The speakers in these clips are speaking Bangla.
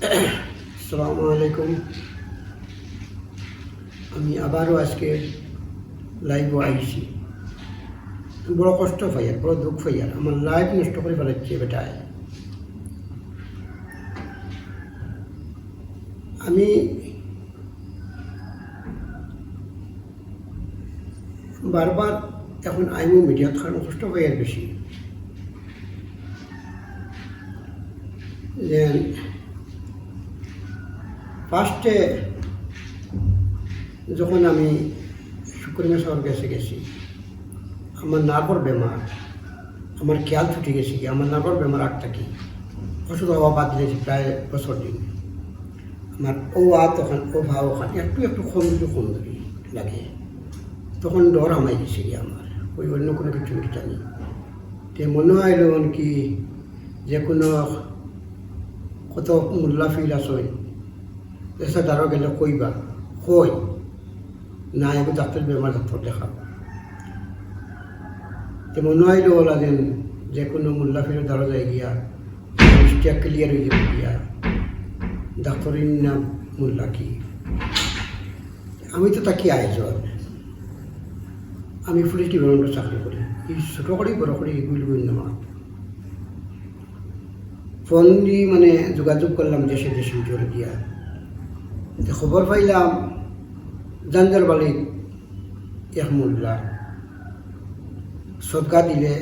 আসসালামু আলাইকুম। আমি আবারও আজকে লাইভ আইছি। বড় কষ্ট পাইয়ার বড় দুঃখ পাইয়ার আমার লাইফ নষ্ট করে ফেলাচ্ছে বেটায় আমি বারবার এখন আইমু মিডিয়াত কারণ কষ্ট পাইয়ার বেশি। যে ফার্স্টে যখন আমি শুক্রমে শহর গেছে গেছি, আমার নার্ভর বেমার, আমার খেয়াল ছুটে গেছি কি, আমার নার্ভর বেমার আটটা কি? ওষুধ হওয়া বাদ দিয়েছি প্রায় বছর দিন। আমার ও আ তখন ও ভাও ওখানে একটু একটু কমজুরি কমজুরি লাগে। তখন ডর আমায় গেছে কি আমার, ওই অন্য কোনো কিছু জানি। তে মনে হয় কি যে কোনো কত মূল্যা ফিল আছে তারও গেলে কইবা কই না এগুলো ডাক্তার বেমার ডাক্তার দেখাও তো মনে হয় ওলা যেন যে কোনো মূল্যা ফিরে দ্বারা যায় গিয়া মিস্টেক ক্লিয়ার হয়ে যাবে গিয়া ডাক্তারের নাম মূল্যা কি? আমি তো তাকে আয়োজন আমি পুলিশ ডিপার্টমেন্টে চাকরি করি এই ছোটো করেই বড় করে এগুলি নেওয়া ফোন দিয়ে মানে যোগাযোগ করলাম দেশে দেশে জোর দিয়া তো খবর পাইলাম জাঞ্জার বালি এক মোল্লা সদকা দিলে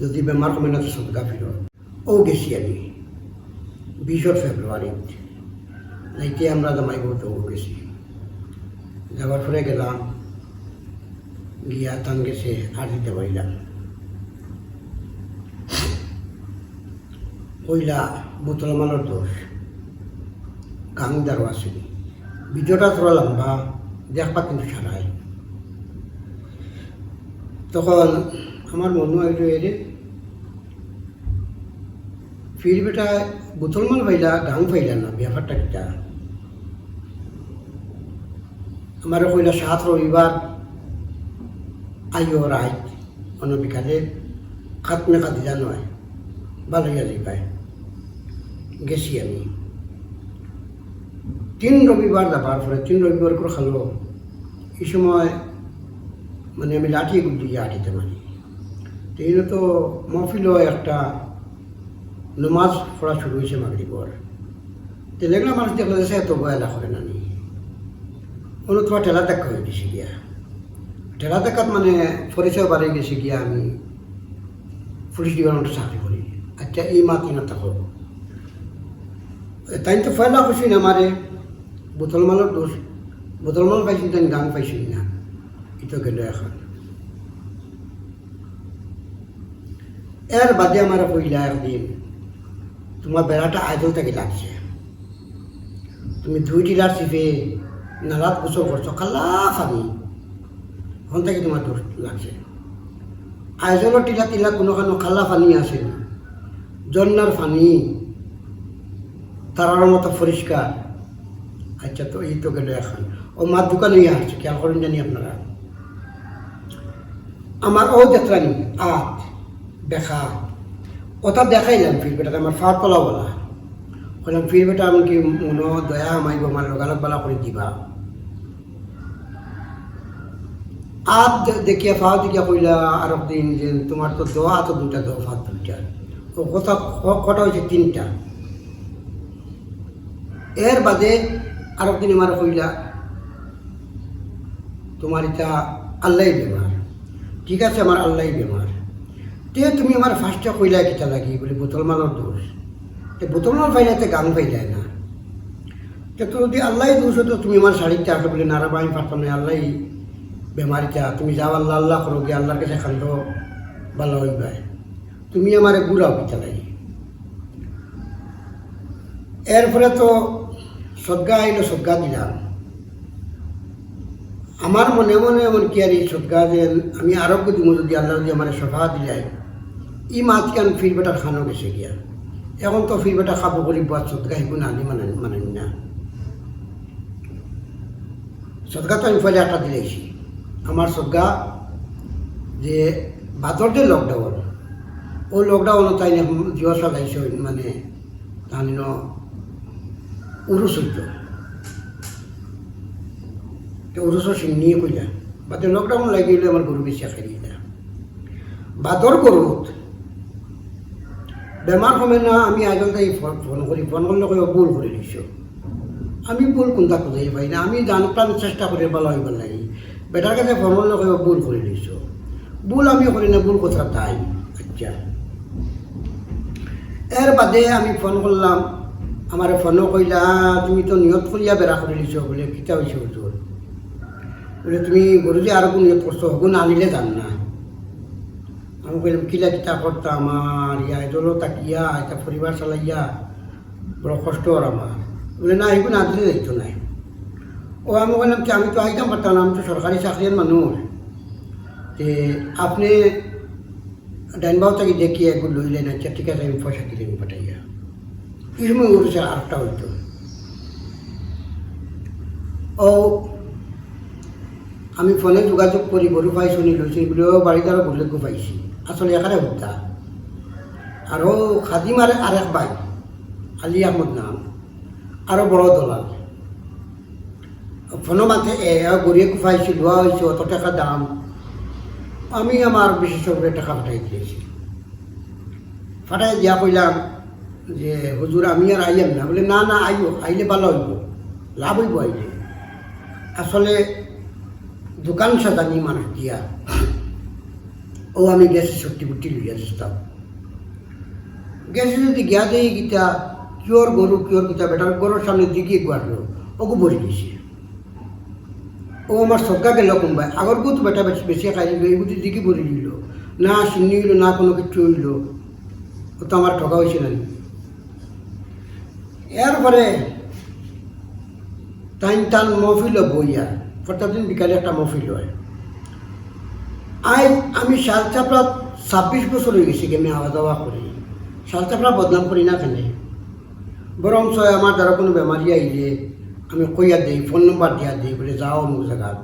যদি বেমার কমে না তো সদকা ফিরত ও গেছি আমি বিশর ফেব্রুয়ারিত নাইতে আমরা জামাই বলতে ও গেছি যাওয়ার পরে গেলাম গিয়া তান গেছে আর দিতে পারিলাম কইলা মুসলমানের দোষ গাংদারও আসেনি ভিডিওটা থোড়া লম্বা দেখবা কিন্তু সারাই তখন আমার মনে হয় এরে ফির বেটা মুসলমান পাইলা গাং পাইলা না ব্যাপারটা কিটা আমার কইলা সাত রবিবার আইও রাত অনবিকালে খাতমে খাদিজা নয় ভালো ইয়ালি পায় গেছি আমি। তিন রবিবার যাবার পরে তিন রবিবার করে খালো। এই সময় মানে আমি লাঠি গুলি আটিতে পারি। তো এই তো মহফিলও একটা নমাজ পড়া শুরু হয়েছে মাগরিবর তো লেগলা মানুষ দেখল যে এত বয়লা করে না নি। কোনো তোমার ঠেলা দেখা হয়ে গেছে গিয়া। ঠেলা দেখাত মানে পরিচয় বাড়ি গেছে গিয়া আমি পুলিশ ডিপার্টমেন্টে চাকরি করি। আচ্ছা এই মাতি না থাকো। তাই তো ফয়লা খুশি না মারে বোতল দোষ বোতল পাইছিল পাইছি তাই গান পাইছি না। এটা গেল এখন। এর বাদে আমার কইলা একদিন তোমার বেড়াটা আজও তাকে লাগছে। তুমি দুই টিলার চিপে, নালাত গোসল করছ কালা ফানি ওখান থেকে তোমার দোষ লাগছে। আইজনের টিলা টিলা কোনোখানো খালা ফানি আছে জন্নার ফানি তারার মতো পরিষ্কার আচ্ছা তো এই তো গেল এখন। ও মার দোকানে ইয়ে আসছে, খেয়াল করেন জানি আপনারা। আমার ও যাত্রানি আত দেখা। ওটা দেখাইলাম ফির বেটা আমার ফাট পলা বলা। কইলাম ফির বেটা কি মনো, দয়া আমাইব আমার লগালগ বালা করে দিবা। আত দেখিয়া ফাও দেখিয়া কইলা আর দিন যে তোমার তো দোয়া তো দুটা দোয়া ফাত দুইটা। ও কথা কটা হয়েছে তিনটা। এর বাদে আর দিন আমার কইলা, তোমার এটা আল্লাহ বেমার ঠিক আছে, আমার আল্লাহ বেমার তে তুমি আমার ফার্স্টে কইলা কিতা লাগি? বলে বোতল মালের দোষ। তে বোতল মাল পাইলে তে গান পাইলাই না। তে তো যদি আল্লাহ দোষ হতো, তুমি আমার শাড়িতে আসলে বলে নারাবা আমি পারতাম না আল্লাহ বেমারিটা তুমি যাও, আল্লাহ আল্লাহ করো গিয়ে আল্লাহর কাছে খান্দ ভালো হইবে। তুমি আমার গুড়াও কিতা লাগি? এরপরে তো সদ্গা আইলো সদ্গা দিলাম। আমার মনে মনে এমন কি আর এই সদ্গা যে আমি আরোগ্য দিব যদি আল্লাহ যদি আমার সভা দিলাই। ই মাছকে আমি ফির বেটার খানো গেছে গিয়া। এখন তো ফির বেটা খাব করি বাদ সদ্গা হিকু নানি মানে মানে না। সদ্গা তো আমি ফলে একটা দিলেছি আমার সদ্গা যে ভাতর যে লকডাউন ও লকডাউন তাই জিও সাজাইছে মানে তাহলে উরুস হইত তো উরুসও সিন্নিয়ে কইলা বাদে লকডাউন লাগিলে আমার গরু বেশি খাই না বাদর গরুত বেমার কমে না আমি আগে তাই ফোন করি ফোন করলে কই ভুল করে দিছ আমি ভুল কোনটা খুঁজে পাই না আমি জান প্রাণ চেষ্টা করে ভালো হইব নাই বেটার কাছে ফোন করলে কই ভুল করে দিছ ভুল আমি করি না ভুল কথা তাই আচ্ছা এর বাদে আমি ফোন করলাম আমার ফোনও কইলা, তুমি তো নিয়ত করিয়া বেড়া করে দিছ বলে, কিতা হয়েছে তোর বলে, তুমি গরু যে আরও নিয়ত করছ হগুন আনিলে যান না? আমি কইলাম, কিলা কিতা করতো আমার ইয়া এদলো তাকিয়া এটা পরিবার চালাইয়া বড় কষ্ট আর আমার বলে না এগুলো না দিলে দেখতো নাই। ও আমি বললাম কি আমি তো আইতাম পারতাম না আমি তো সরকারি চাকরির মানুষ তে, আপনি ডাইনবাও থেকে দেখিয়ে এগুলো লইলেন আচ্ছা ঠিক আছে, আমি পয়সা দিলেন পাঠাইয়া এই সময় উঠেছে আরেকটা হইতো ও আমি ফোনে যোগাযোগ করি, গরু পাই শুনি লৈছি বলেও বাড়িতে আরও গরু পাইছি। আসলে এখানে হুদ্দা আরও খাদিমার আরেক ভাই, আলী আহমদ নাম আরও বড় দলাল। ফোনো মাঠে এ গড়িয়ে কুফাইছি লোয়া হয়েছে অত টাকা দাম। আমি আমার বিশেষজ্ঞ টাকা পাঠাই দিয়েছি। ফাটাই দিয়া কইলাম যে হুজুর আমি আর আইয়াম না। বলে, না না আইও আইলে ভালো হইব। লাভ হইব আইলে। আসলে দোকান সাজানি মানুষ দিয়া ও, আমি গেছে সত্যি বুটি লইয়া দিতাম গেছে যদি গিয়া দেই গীতা কিয়র গরু কিয়র গীতা বেটার গরুর সামনে দিকে গুয়ারলো ওকে বলি দিছে ও আমার সজ্ঞা গেল কোনবাই আগর গো তো বেটা বেশি বেশি খাই দিল এইগুলি দিকে বলি দিল না হইল, না কোনো কিছু হইল। ও তো আমার ঠকা হয়েছে না? এরপরে টাইম টান মহফিল বইয়া প্রত্যেক দিন বিকালে একটা মহফিল হয়। আই, আমি শালচাপড়া ছাব্বিশ বছর হয়ে গেছি আমি আওয়া যাওয়া করি। শালচাপড়া বদনাম করি না কেন? বরং আমার দ্বারা কোনো বেমারি আইলে আমি কইয়া দিই, ফোন নম্বর দিয়া দিই, বলে যাও অমুক জায়গাত।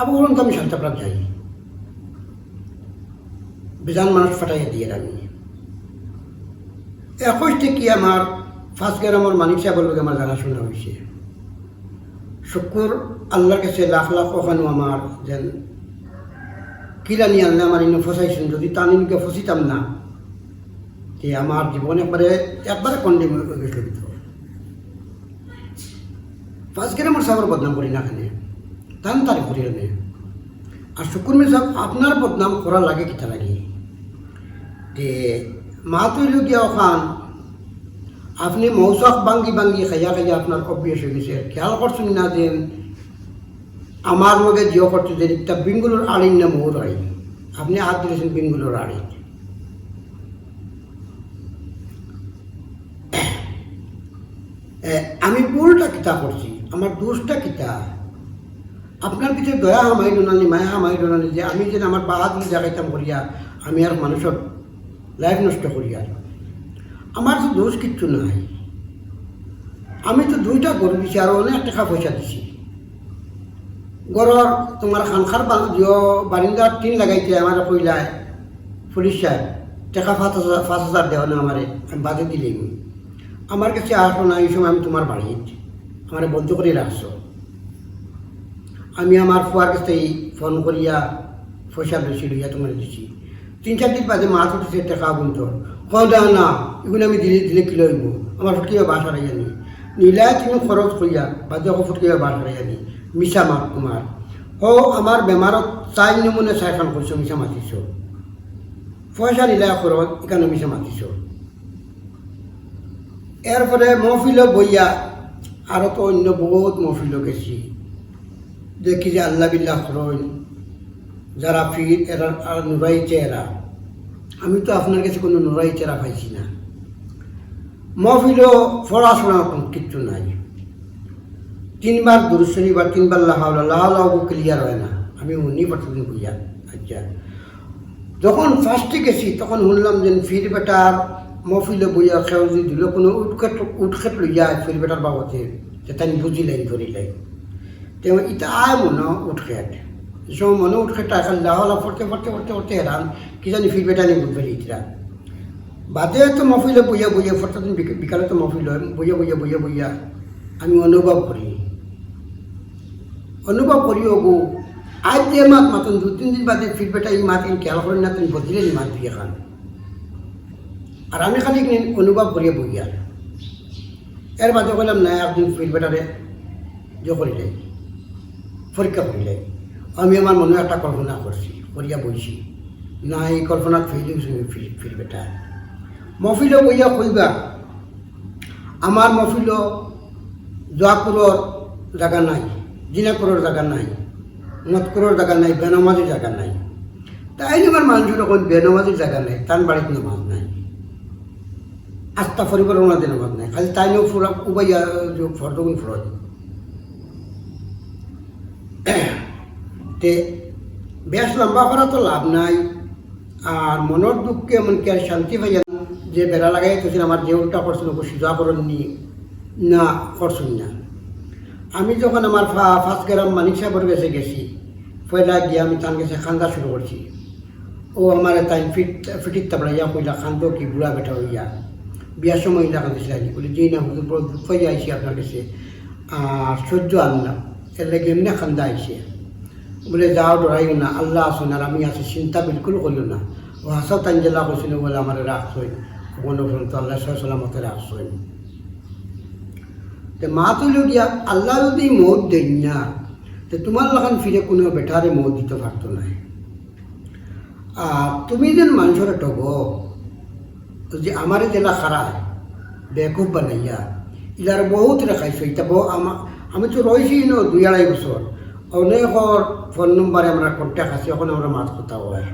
আবার বরং আমি শালচাপড়া যাই। বেজান মানুষ ফাটাইয়া দিয়ে আমি একুশ থেকে আমার ফার্স্ট গ্রামের মানিক সাহেবের লোক আমার জানাশোনা হয়েছে শুকুর, আল্লাহর কাছে লাখ লাখ ওখানো আমার যেন কিরানি আনলে আমার ইনো ফসাইছেন, যদি টানিনকে ফসিতাম না তে আমার জীবন একবারে একবারে কন্ডেম হয়ে গেছিল ফার্স্ট গ্রামের সাহেবের বদনাম করি না খানে তান তার করি নে। আর শুকুর মে সাহেব, আপনার বদনাম করা লাগে কিতা লাগে? তে মা তৈল গিয়া ওখান আপনি মৌসাক বাঙ্গি বাঙ্গি খাইয়া খাইয়া আপনার অভ্যাস হয়ে গেছে। খেয়াল করছেন না যে আমার লগে জিও করতে যে একটা বেঙ্গুলোর আড়ির না মৌর আড়ি আপনি হাত দিয়েছেন বেঙ্গুলোর আড়ি আমি ভুলটা কিতা করছি আমার দোষটা কিতা? আপনার পিছিয়ে দয়া হামাই ডোনালি মায়া হামাই ডোনালি যে আমি যেন আমার বাহাদ জাগাইতাম করিয়া, আমি আর মানুষের লাইফ নষ্ট করিয়া আমার তো দোষ কিচ্ছু নাই। আমি তো দুইটা গরু আর অনেক টাকা পয়সা দিছি। গরর তোমার খানখার বারিন্দার টিন লাগাইছে আমার কইলায়, পুলিশ সাহেব, টাকা পাঁচ হাজার পাঁচ হাজার দেওয়া না আমারে, আমি বাদে দিলেই আমার কাছে আসো না এই সময় আমি তোমার বাড়িত আমার বন্ধ করে রাখছো। আমি আমার ফুয়ার কাছে ফোন করিয়া পয়সা বেশি লইয়া তোমার দিছি। তিন চার দিন বাদে মাছ উঠেছে, টাকা বুনত কয় দাও না এগুলো আমি দিলে দিলে কিলো হইব আমার ফুটকিয়া বাস হারাই জানি নিলাই তুমি খরচ করিয়া বাদে আকৌ ফুটকিয়া বাস হারাই জানি মিছা মাত তোমার ও আমার বেমারত চাই নমুনে চাইখান করছ মিছা মাতিছ। পয়সা নিলাই খরচ এখানে মিছা মাতিছ। এরপরে মহফিল বইয়া আরও তো অন্য বহুত মহফিল গেছি। দেখি যে আল্লাহ বিল্লাহ খরচ যারা ফির এরা আর নুরাই চেহারা আমি তো আপনার কাছে কোনো নুরাই চেহারা পাইছি না। মহফিলও পড়াশোনা কিচ্ছু নাই। তিনবার দুরুশ্বরী বা তিনবার লাহাউলা লাহাউলাও ক্লিয়ার হয় না। আমি উনি পাঠাতে বুঝা আচ্ছা। যখন ফার্স্টে গেছি তখন শুনলাম যে ফির বেটার মহফিলে বইয়া যদি দিল কোনো উৎখেট উৎখেট লইয়া ফির বেটার বাবতে, যে তাই বুঝিলেন, ধরিলেন। তেওঁ ইটা আয় মনে উৎখেট এই সময় মনে উঠে টাকা লাহলা পড়তে পড়তে পড়তে পড়তে হেরান কি জানি ফিরবেটা নিয়ে বুঝবে ইতরা বাদে তো মফিলে বইয়া বইয়া বিক- বিকালে তো মফিল বইয়া বইয়া বইয়া বইয়া আমি অনুভব করি। অনুভব করি ওগো, আজ যে মাত মাতন, দু তিন দিন বাদে ফিরবেটা এই মাত খেয়াল করেন না তুমি বদলে নি মাত দিয়ে খান। আর আমি খালি অনুভব করিয়া বইয়া। এর বাদে বললাম, না, একদিন ফিরবেটারে যে করিলে, পরীক্ষা করিলে। আমি আমার মনে একটা কল্পনা করছি, করিয়া বইছি না, এই কল্পনা ফেলে ফিরবেটা মফিল বইয়া কইবা, আমার মফিল জোয়াকুরর জায়গা নাই, জিনাকুরর জায়গা নাই মতকুরর জায়গা নাই, বেনামাজির জায়গা নাই। তাই আমার মানুষের তখন বেনামাজির জায়গা নাই, তার বাড়িতে নামাজ নাই। আস্থা ফরিবার ওনাদের নামাজ নাই, খালি তাই ফুরা উবাইয়া ফরদগুন ফরজ। তে বেশ লম্বা করা তো লাভ নাই। আর মনের দুঃখে এমনকি আর শান্তি পাইয়া না। যে বেড়া লাগাই তো আমার যে উল্টা করছিল সুজা করেননি না। করছেন না। আমি যখন আমার ফার্স্ট গ্রাম মানিক সাহেবের কাছে গেছি পয়লা গিয়ে আমি তার কাছে খান্দা শুরু করছি। ও আমার তাই ফিট, ফিটির তাপড়া ইয়া কইলা খান্দো কি বুড়া বেটা হইয়া? বিয়ার সময় ইলা কাঁদিছিল আজ বলে যেই না হুজুর, বড় দুঃখ হয়ে আইসি আপনার কাছে। আর সহ্য আনলাম এর লাগে এমনি খান্দা আইসে বলে যাও ডরাইও না, আল্লাহ আসুন আর আমি আছি, চিন্তা বিলকুল করিও না। ও হাসা তাঞ্জেলা করছিল বলে আমার রাখছই কোনো পর্যন্ত আল্লাহ সালামতে রাখছই তে মা তুইল গিয়া আল্লাহ যদি মত দেন না, তো তোমার লাগান ফিরে কোনো বেটারে মত দিতে পারতো না। আর তুমি যেন মানুষের টগ যে আমারে জেলা খারায়, বেকুব বানাইয়া, ইলার বহুত রেখাইছো, ইতা বহু আমা তো রয়েছি ন দুই আড়াই বছর। অনেকর ফোন নম্বরে আমরা কন্ট্যাক্ট আছে এখন আমরা মাছ কথা হয়।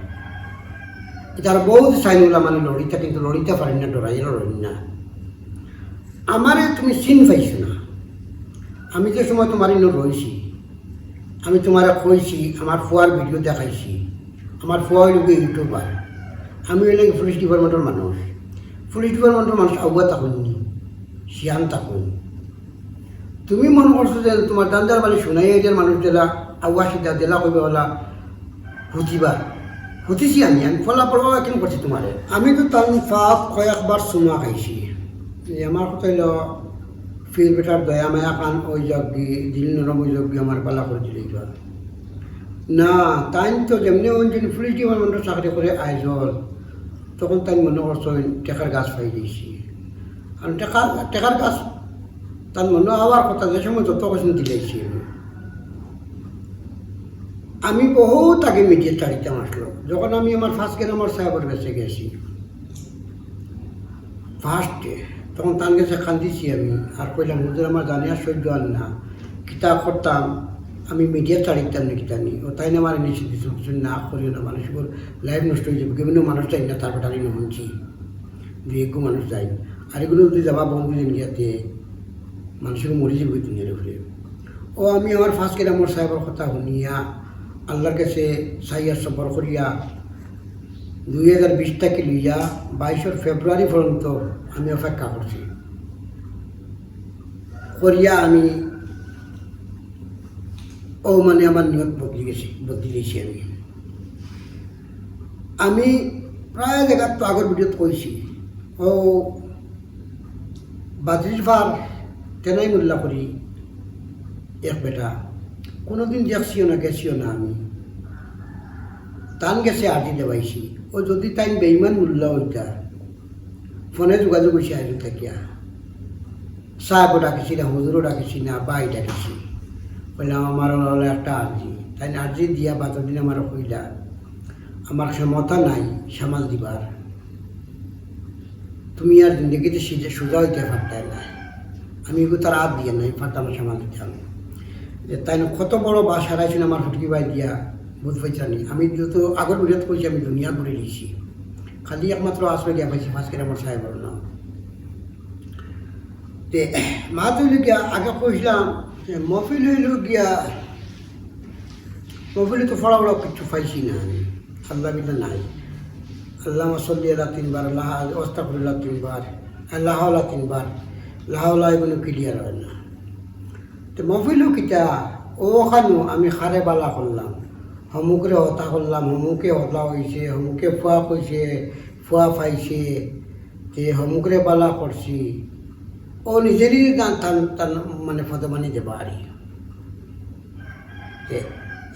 তার বহুত চাইনুলা মানে লড়িতে কিন্তু লড়িতে পারি না ডরাই লড়ি না। আমারে তুমি চিন পাইছো না। আমি যে সময় তোমার ইনো রয়েছি আমি তোমারে কইছি আমার ফুয়ার ভিডিও দেখাইছি আমার ফুয়া হইল ইউটিউবার আমি হইলে পুলিশ ডিপার্টমেন্টের মানুষ পুলিশ ডিপার্টমেন্টের মানুষ আগুয়া থাকুননি শিয়ান থাকুন তুমি মনে করছ যে তোমার দান্দার বাড়ি শোনাই এদের মানুষ জেলা আগুয়া সিদ্ধা জেলা কইবে হলা হুতিবা হুতিছি আমি আমি ফলা পড়বা কেন করছি তোমারে? আমি তো তার ফাঁক কয়েকবার সুমা খাইছি। আমার কথা হইল ফির বেটার দয়া মায়া কান, ওই যজ্ঞি, দিল নরম ওই যজ্ঞি আমার পালা করে দিলে না তাই তো যেমনি যদি পুলিশ ডিপার্টমেন্টের চাকরি করে আইজল তখন তাই মনে করছ টেকার গাছ পাই দিয়েছি। আর টেকা টেকার গাছ তার মনে হওয়ার কথা যে সময় যত কিছু দিলেছি আমি। আমি বহুত আগে মিডিয়া চারিতাম আসলো যখন আমি আমার ফার্স্ট গ্রামার সাহেবের কাছে গেছি। ফার্স্টে তখন তার কাছে কান্দিছি আমি, আর কইলাম, হুজুর, আমার জানি আর সহ্য আর না। কিতাব করতাম? আমি মিডিয়া চালিতাম না কিতা নি। ও তাই না আমার নিচে কিছু কিছু না করিও না। মানুষগুলো লাইফ নষ্ট হয়ে যাবে। বিভিন্ন মানুষ চাই না, তার বেটারি শুনছি। দুই একটু মানুষ যাই। আর এগুলো যদি যাবা বন্ধু ইন্ডিয়াতে মানুষকে মরে যাবে দুনিয়ার ঘুরে ও আমি আমার ফার্স্ট গ্রামের সাহেবের কথা শুনিয়া আল্লাহর কাছে সাইয়া সফর করিয়া দুই হাজার বিশ থেকে লইয়া বাইশের ফেব্রুয়ারি পর্যন্ত আমি অপেক্ষা করছি। করিয়া আমি ও মানে আমার নিয়ত বদলি গেছি বদলি গেছি আমি। আমি প্রায় জায়গাত তো আগর ভিডিওত কইছি, ও বাদ্রির ভার তেনাই মোল্লা করি, এক বেটা। কোনোদিন দেখছিও না, গেছিও না আমি। টান গেছে আজি দেওয়াইছি। ও যদি তাই বেইমান মূল্য হইতা, ফোনে যোগাযোগ হয়েছে আজ থাকিয়া। সাহেবও ডাকিছি না হুজুরও ডাকিছি, না বাই ডাকিছি। বললাম আমার হলো একটা আর্জি। তাই আর্জি দিয়া বাতদিন আমার কইলা, আমার ক্ষমতা নাই সামাল দিবার। তুমি আর জিন্দগিতে সিজে হইতে পারতাই না। আমি তার হাত দিয়ে নাই পারতাম সামাল দিতাম যে তাই কত বড় বাস হারাইছেন আমার ফুটকি বাই দিয়া, বুঝ পাইছানি? আমি যত আগর বিরোধ করেছি আমি দুনিয়া ঘুরে দিয়েছি খালি একমাত্র আসবে গিয়া পাইছি ফাঁসকের আমার সাহেবের নাম তে মা তুইল গিয়া, আগে কইছিলাম মফিল হইল গিয়া, মফিলে তো ফড়া বড় কিছু পাইছি না আমি। আল্লাহ বিনা নাই। আল্লাহ মসল্লি আল্লাহ তিনবার, আল্লাহ অস্তাফুল্লাহ তিনবার, আল্লাহ তিনবার। লাহাউলা এগুলো ক্লিয়ার হয় না। তো মফিলও কিতা? ওখানো আমি খারে বালা করলাম। হমুকরে হতা করলাম, হমুকে হতা হয়েছে হমুকে ফুয়া কইছে ফুয়া পাইছে, যে হমুকরে বালা করছি ও নিজেরই তান, তান- তান মানে ফদমানি দেবা আর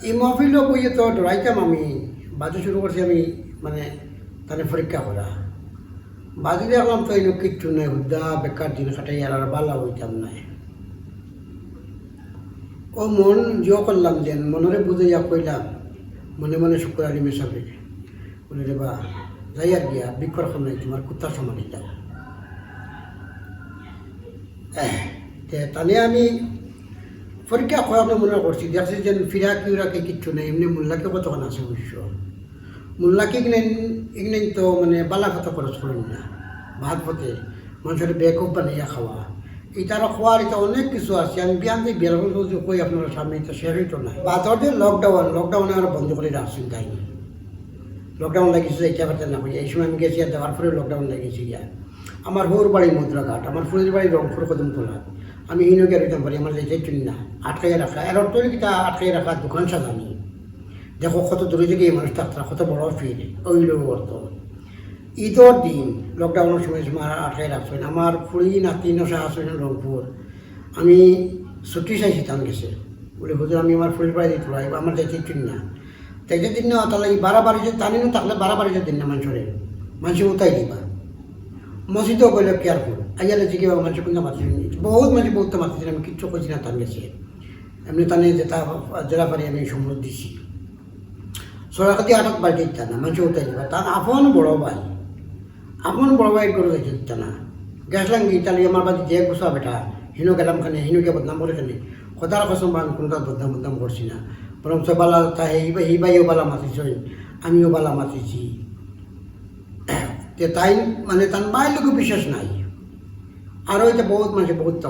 এই মহফিলও বইয়ে তো ডরাইতাম আমি। বাজে শুরু করছি আমি মানে তাহলে পরীক্ষা করা বাজে দেখলাম তো এই কিচ্ছু নাই হুদা বেকার দিন আর আর বালা হইতাম নাই। ও মন জিও করলাম যেন মনরে বুঝাইয়া কইলাম, মনে মনে শুক্র আলী মেশাবে বলে রে বা, যাই আর গিয়া, বিক্ষর নাই তোমার কুত্তা সমান যাও তাহলে আমি পরীক্ষা কয়েকটা মনে করছি, দেখছি যে ফিরা কিউরাকে কিচ্ছু নেই, এমনি মোল্লাকে কতক্ষণ আছে অবশ্য মোল্লাকে ইগনেন তো মানে বালা কথা খরচ করেন না, ভাত পথে মানুষের বেকুব বানাইয়া খাওয়া। এটারও খোয়ার এটা অনেক কিছু আছে। আমি বিয়ান দিয়ে বের করে কই আপনার সামনে এটা শেষ হইতো না? বাতর যে লকডাউন লকডাউনে আর বন্ধ করে রাখছেন তাই লকডাউন লাগিয়েছে এটা করতে না এই সময় আমি গেছি আর দেওয়ার পরে লকডাউন লাগিয়েছি গিয়া। আমার হোর বাড়ি মুদ্রাঘাট, আমার ফুলের বাড়ি রংপুর, কদমতলা। আমি ইনোকে রইতাম পারি আমার যাইতে চিনি না আটকাই রাখা। এর অর্থ কিটা আটকাই রাখা, দোকান সাজানি। দেখো কত দূরে থেকে এই মানুষটা কত বড় ফির ওইল অর্থ। ঈদর দিন লকডাউনের সময় সময় আটকাই রাখছেন আমার ফুড়ি নাতি নশা আসছেন রংপুর আমি ছুটি চাইছি তান গেছে। বলে হুজুর আমি আমার ফুলের বাড়ি দিতে পারি আমার যাইতে চিনি না তাইতে দিন না তাহলে বাড়াবাড়ি যে টানি না থাকলে বাড়াবাড়ি যে দিন না মানুষের মানুষ উঠাই দিবা। মসজিদও গেলে কেয়ারফুল আইয়ালে যে কিবা মানুষ কোনটা মাতিছিল বহুত মানুষ বহুত মাতিছিল। আমি কিচ্ছু করছি না তান গেছে। এমনি তানে যেটা জেলা পারি আমি সম্মত দিছি। সরাকাতি আটক বাড়ি দিতে না মানুষ উঠাই দিবা। তার আপন বড় ভাই। আপন বড় ভাই করে দিতে না। গেছলাম কি, তাহলে আমার বাড়ি যে গুছা বেটা, হিনু গেলাম খানে হিনুকে বদনাম করে খানে। কথার কসম আমি কোনটা বদনাম বদনাম করছি না। বরং বালা, তা এই ভাইও বালা মাতিছ আমিও বালা মাতিছি। তে তাই মানে তার মায়ের লোক বিশ্বাস নাই। আরও এটা বহুত মানুষে বহুত তা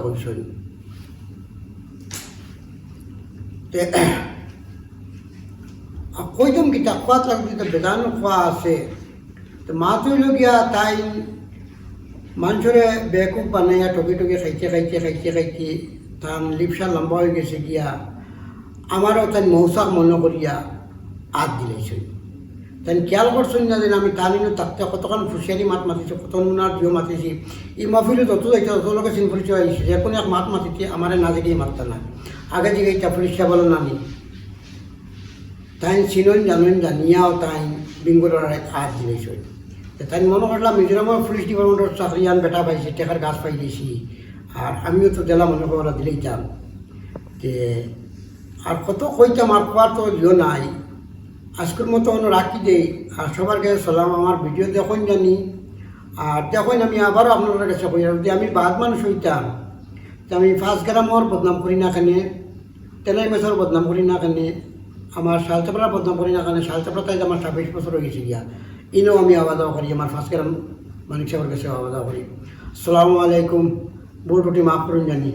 তে কইতাম কি, তা খোয়া থাকলে তো বেদান খোয়া আছে। মা গিয়া তাই মানুষরে বেকুব বানাইয়া টকি টকি খাইতে খাইতে খাইতে খাইতে তার লিপসা লম্বা হয়ে গেছে গিয়া। আমারও তাই মৌসাক মনে করিয়া আত দিলেছেন তাই খেয়াল করছেন না যেন আমি টানিনো তাকতে কতক্ষণ ফুসিয়ারি মাত মাতিছে কত নুনার জিও মাতিছি। এই মফিলে যত যাইতে তত লোকে চিন পরিচয় আইছে যে কোনো এক মাত মাতিছে আমারে না জেগে মারতে না আগে দিকে এটা পুলিশটা বলো নানি। তাই চিনন জানেন জানিয়াও তাই বেঙ্গলোর হাত দিয়েছে তাই মনে করলাম মিজোরামের পুলিশ ডিপার্টমেন্টের চাকরিয়ান বেটা পাইছে, টেকার গাছ পাই দিয়েছি আর আমিও তো জেলা মনে করা দিলেই যাম। যে আর কত কইতাম, আর কোয়ার তো জিও নাই। আজকের মতো রাখি দেই। আর সবার কাছে সালাম, আমার ভিডিও দেখুন জানি। আর দেখুন, আমি আবারও আপনাদের কাছে কই, যদি আমি বাদ মানুষ হইতাম তো আমি ফার্স্ট গ্রামর বদনাম করি না কেনে, তেলাই মেসর বদনাম করি না কেনে, আমার শালচাপড়ার বদনাম করি না কেনে, শালচাপড়া তাই আমার ছাব্বিশ বছর হয়ে গেছে গিয়া। ইনেও আমি আওয়া দাওয়া করি, আমার ফার্স্ট গ্রাম মানিক সাহেবের কাছে আওয়া দাওয়া করি। আসসালামু আলাইকুম ভুল টুটি মাফ করুন জানি।